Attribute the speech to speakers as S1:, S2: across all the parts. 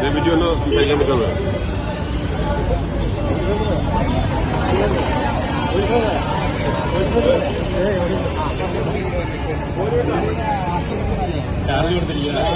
S1: ഇതിനെപ്പറ്റി ഒന്ന് സംസാരിക്കാൻ പറ്റുന്നത് ചാർജ് കൊടുത്തിരിക്കുകയാണ്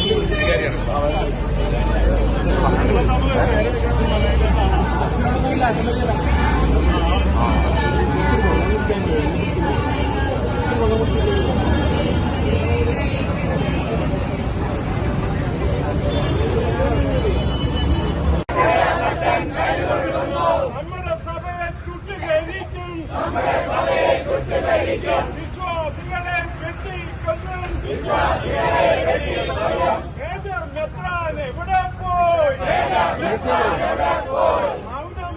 S1: വിശ്വാസികളെ വെട്ടിക്കൊല്ലും വിശ്വാസികളെ വെട്ടിക്കൊല്ലും മേജർ മെത്രാൻ എവിടെ പോയി മേജർ മെത്രാൻ എവിടെ പോയി മൗനം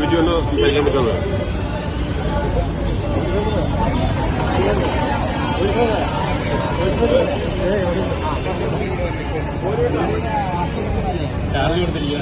S2: ബിജു ഒന്ന് സംസാരിക്കാൻ പറ്റുമോ
S3: ചാർജ് കൊടുത്തിരിക്കുക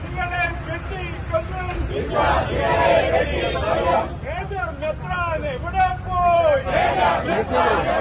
S1: നമ്മുടെ വെട്ടി ചുട്ടുകരിക്കും വിശ്വാസികളെ വെട്ടിക്കൊല്ലും വിശ്വാസികളെ